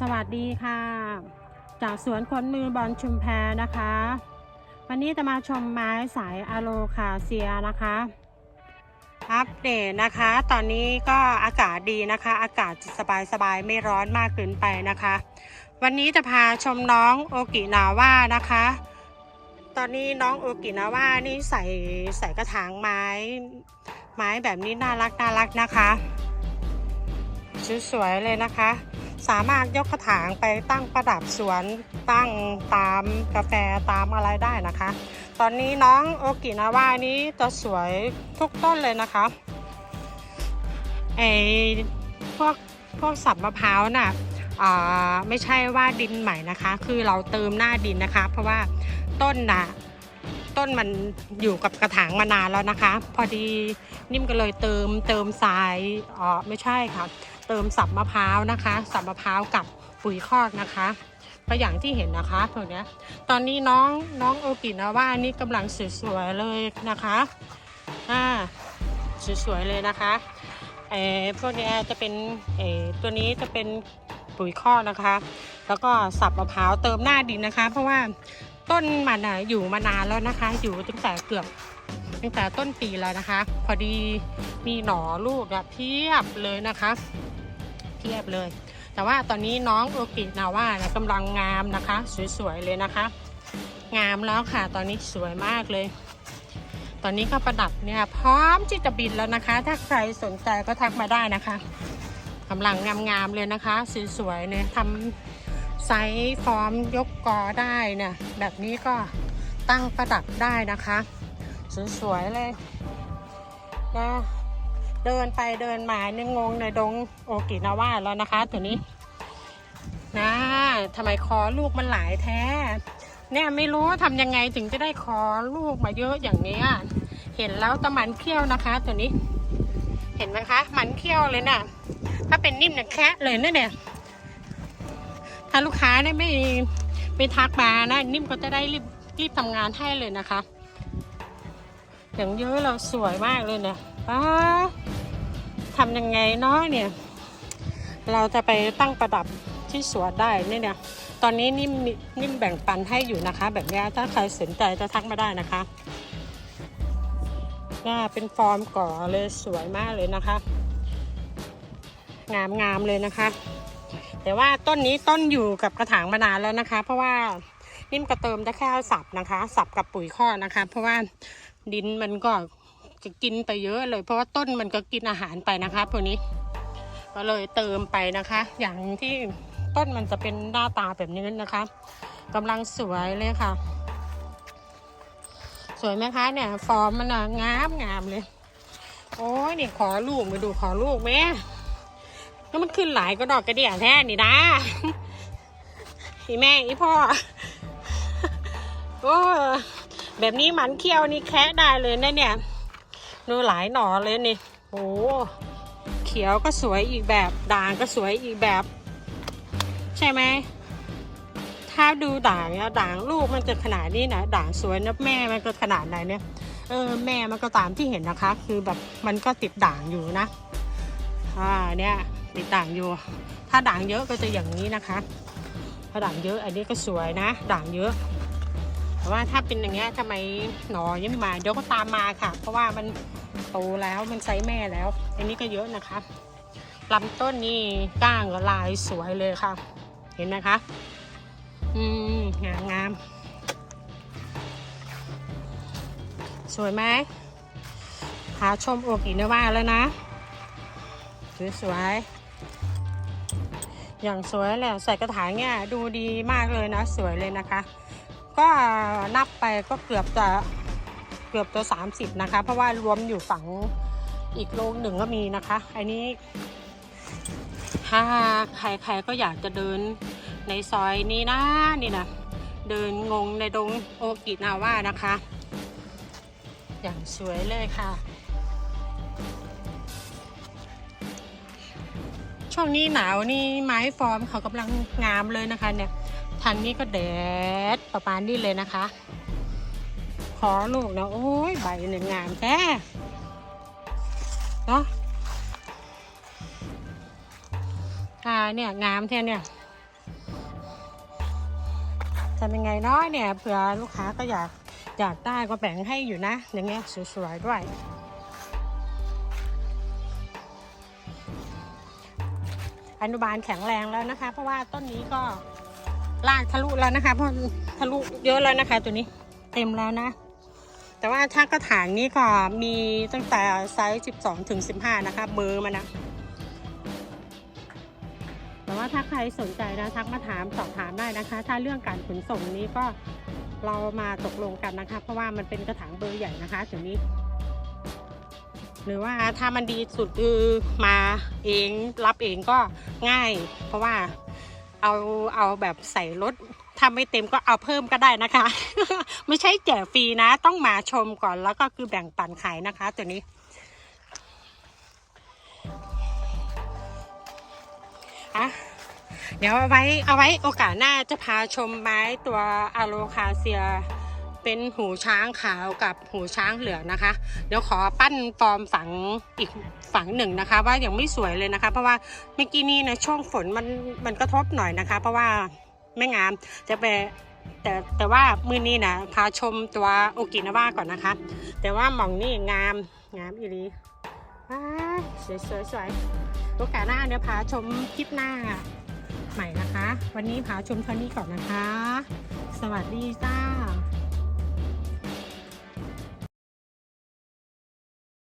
สวัสดีค่ะ จากสวนคนมือบอลชุมแพนะคะ วันนี้จะมาชมไม้สายอะโลคาเซียนะคะ อัปเดตนะคะ ตอนนี้ก็อากาศดีนะคะ อากาศสบายๆไม่ร้อนมากเกินไปนะคะ วันนี้จะพาชมน้องโอกินาว่านะคะ ตอนนี้น้องโอกินาว่านี่ใส่ใส่กระถางไม้ ไม้แบบนี้น่ารักน่ารักนะคะสวยๆเลยนะคะ สามารถยกกระถางไปตั้งประดับสวนตั้งตามกาแฟตามอะไรได้นะคะ ตอนนี้น้องโอกินาว่านี้จะสวยทุกต้นเลยนะคะไอพวกพวกสับมะพร้าวน่ะอ่าไม่ใช่ว่าดินใหม่นะคะ คือเราเติมหน้าดินนะคะ เพราะว่าต้นน่ะต้นมันอยู่กับกระถางมานานแล้วนะคะ พอดีนิ่มก็เลยเติมเติมทรายอ๋อไม่ใช่ค่ะเติมสับมะพร้าวนะคะ สับมะพร้าวกับปุ๋ยคอกนะคะก็อย่างที่เห็นนะคะตัวเนี้ยตอนนี้น้องน้องโอกินาว่านี่กำลังสวยๆเลยนะคะอ่าสวยๆเลยนะคะเออพวกนี้จะเป็นเออตัวนี้จะเป็นปุ๋ยคอกนะคะ แล้วก็สับมะพร้าวเติมหน้าดินนะคะ เพราะว่าต้นมันอะอยู่มานานแล้วนะคะ อยู่ตั้งแต่เกือบตั้งแต่ต้นปีแล้วนะคะ พอดีมีหน่อลูกอะเพียบเลยนะคะ เทียบเลย แต่ว่าตอนนี้น้องโอกินาว่านะกำลังงามนะคะ สวยๆเลยนะคะ งามแล้วค่ะตอนนี้สวยมากเลย ตอนนี้ก็ประดับเนี่ยพร้อมที่จะบินแล้วนะคะ ถ้าใครสนใจก็ทักมาได้นะคะกำลังงามๆเลยนะคะสวยๆเนี่ยทำไซส์ฟอร์มยกกอได้เนี่ยแบบนี้ก็ตั้งประดับได้นะคะ สวยๆเลยนะ เดินไปเดินมาเนี่ยงงในดงโอกินาว่าแล้วนะคะ ตัวนี้นะทำไมคอลูกมันหลายแท้ เนี่ยไม่รู้ทำยังไงถึงจะได้คอลูกมาเยอะอย่างนี้เห็นแล้วตะมันเขี้ยวนะคะ ตัวนี้ เห็นไหมคะ มันเขี้ยวเลยนะ่ะ ถ้าเป็นนิ่มเนี่ยแคะเลยนะเนี่ยถ้าลูกค้าเนี่ยไม่ไม่ทักมานะ นิ่มก็จะได้รีบรีบทำงานให้เลยนะคะอย่างเยอะเราสวยมากเลยเนี่ยป้า ทำยังไงเนาะเนี่ย เราจะไปตั้งประดับที่สวนได้เนี่ยเนี่ยตอนนี้นิ่มนิ่มแบ่งปันให้อยู่นะคะ แบบนี้ถ้าใครสนใจจะทักมาได้นะคะน่าเป็นฟอร์มก่อเลยสวยมากเลยนะคะ งามงามเลยนะคะ แต่ว่าต้นนี้ต้นอยู่กับกระถางมานานแล้วนะคะ เพราะว่านิ่มกระเติมได้แค่สับนะคะ สับกับปุ๋ยข้อนะคะ เพราะว่าดินมันก็ จะกินไปเยอะเลย เพราะว่าต้นมันก็กินอาหารไปนะคะพวกนี้ ก็เลยเติมไปนะคะ อย่างที่ต้นมันจะเป็นหน้าตาแบบนี้นะคะกำลังสวยเลยค่ะ สวยไหมคะเนี่ย ฟอร์มมันอะงามงามเลย โอ้ยนี่ขอลูกมาดูขอลูกแม่แล้วมันขึ้นหลายก็ดอกกระเดี่ยแท้นี่นะอีแม่อีพ่อโอ้แบบนี้หมันเคี้ยวนี่แคะได้เลยนะเนี่ย ดูหลายหน่อเลยนี่โอ้เขียวก็สวยอีกแบบ ด่างก็สวยอีกแบบ ใช่ไหม ถ้าดูด่างเนี่ยด่างลูกมันจะขนาดนี้นะด่างสวยนะแม่มันก็ขนาดไหนเนี่ยเออแม่มันก็ตามที่เห็นนะคะ คือแบบมันก็ติดด่างอยู่นะอ่าเนี่ยติดด่างอยู่ ถ้าด่างเยอะก็จะอย่างนี้นะคะ ถ้าด่างเยอะอันนี้ก็สวยนะ ด่างเยอะ แต่ว่าถ้าเป็นอย่างเงี้ยทำไมหนอยังไม่มาเดี๋ยวก็ตามมาค่ะ เพราะว่ามันโตแล้วมันไซส์แม่แล้ว อันนี้ก็เยอะนะคะลำต้นนี่ก้างกับลายสวยเลยค่ะ เห็นไหมคะ อืมงามงามสวยไหมหาชมโอกอีนว่าแล้วนะสวยสวยอย่างสวยแหละใส่กระถางเนี่ยดูดีมากเลยนะ สวยเลยนะคะ ก็นับไปก็เกือบจะเกือบตัว30 นะคะ เพราะว่ารวมอยู่ฝั่งอีกโรงหนึ่งก็มีนะคะ อันนี้ ถ้าใครๆก็อยากจะเดินในซอยนี้นะนี่นะเดินงงในดงโอกินาว่านะคะ อย่างสวยเลยค่ะ ช่วงนี้หนาวนี่ไม้ฟอร์มเขากำลังงามเลยนะคะเนี่ย ทางนี้ก็แดดประมาณนี้เลยนะคะ ขอลูกนะโอ้ยใบเนี่ยงามแท้เนาะอ่าเนี่ยงามแท้เนี่ยทำยังไงเนาะเนี่ยเผื่อลูกค้าก็อยากอยากได้ก็แบ่งให้อยู่นะ อย่างเงี้ยสวยๆด้วยอนุบาลแข็งแรงแล้วนะคะ เพราะว่าต้นนี้ก็ ลากทะลุแล้วนะคะเพราะทะลุเยอะแล้วนะคะ ตัวนี้เต็มแล้วนะ แต่ว่าถ้ากระถางนี้ก็มีตั้งแต่ไซส์12ถึง15 นะคะเบอร์มันนะแต่ว่าถ้าใครสนใจนะทักมาถามสอบถามได้นะคะ ถ้าเรื่องการขนส่งนี้ก็เรามาตกลงกันนะคะ เพราะว่ามันเป็นกระถางเบอร์ใหญ่นะคะตัวนี้ หรือว่าถ้ามันดีสุดคือมาเองรับเองก็ง่าย เพราะว่า เอาเอาแบบใส่รถถ้าไม่เต็มก็เอาเพิ่มก็ได้นะคะ ไม่ใช่แจกฟรีนะ ต้องมาชมก่อนแล้วก็คือแบ่งปันขายนะคะ ตัวนี้ อะเดี๋ยวเอาไว้เอาไว้โอกาสหน้าจะพาชมไม้ตัวอะโลคาเซีย เป็นหูช้างขาวกับหูช้างเหลืองนะคะ เดี๋ยวขอปั้นฟอร์มฝังอีกฝังหนึ่งนะคะ ว่ายังไม่สวยเลยนะคะ เพราะว่าเมื่อกี้นี้นะช่วงฝนมันมันกระทบหน่อยนะคะ เพราะว่าไม่งามจะไปแต่แต่ว่ามือนี้นะพาชมตัวโอกินาว่าก่อนนะคะ แต่ว่าหมองนี่งามงามอีหลีสวยสวยสวยโอกาสหน้าเดี๋ยวพาชมคลิปหน้าใหม่นะคะ วันนี้พาชมเท่านี้ก่อนนะคะ สวัสดีจ้า